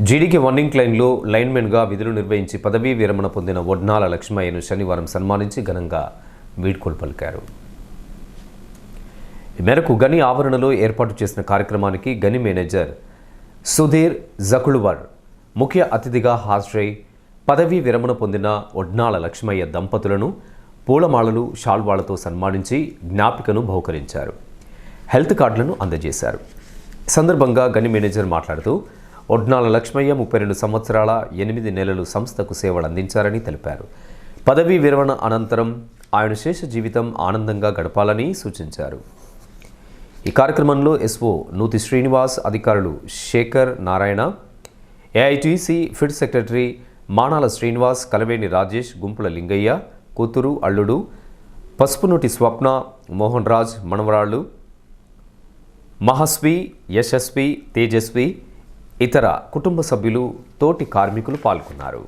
జీడీకి వన్నింగ్ లైన్లో లైన్మెన్గా విధులు నిర్వహించి పదవీ విరమణ పొందిన వడ్నాల లక్ష్మయ్యను శనివారం సన్మానించి ఘనంగా వీడ్కోలు పలికారు. ఈ మేరకు గని ఆవరణలో ఏర్పాటు చేసిన కార్యక్రమానికి గని మేనేజర్ సుధీర్ జకుళువర్ ముఖ్య అతిథిగా హాజరై పదవీ విరమణ పొందిన ఒడ్నాల లక్ష్మయ్య దంపతులను పూలమాలలు షాల్వాళ్ళతో సన్మానించి జ్ఞాపికను బహుకరించారు. హెల్త్ కార్డులను అందజేశారు. సందర్భంగా గని మేనేజర్ మాట్లాడుతూ ఒడ్నాల లక్ష్మయ్య ముప్పై రెండు సంవత్సరాల ఎనిమిది నెలలు సంస్థకు సేవలు అందించారని తెలిపారు. పదవీ విరమణ అనంతరం ఆయన శేష జీవితం ఆనందంగా గడపాలని సూచించారు. ఈ కార్యక్రమంలో ఎస్ఓ నూతి శ్రీనివాస్ అధికారులు శేఖర్ నారాయణ ఏఐటీసీ ఫిడ్ సెక్రటరీ మానాల శ్రీనివాస్ కలవేణి రాజేష్ గుంపుల లింగయ్య కూతురు అల్లుడు పసుపునోటి స్వప్న మోహన్ రాజ్ మనవరాళ్ళు మహస్వి యశస్వి తేజస్వి ఇతర కుటుంబ సభ్యులు తోటి కార్మికులు పాల్గొన్నారు.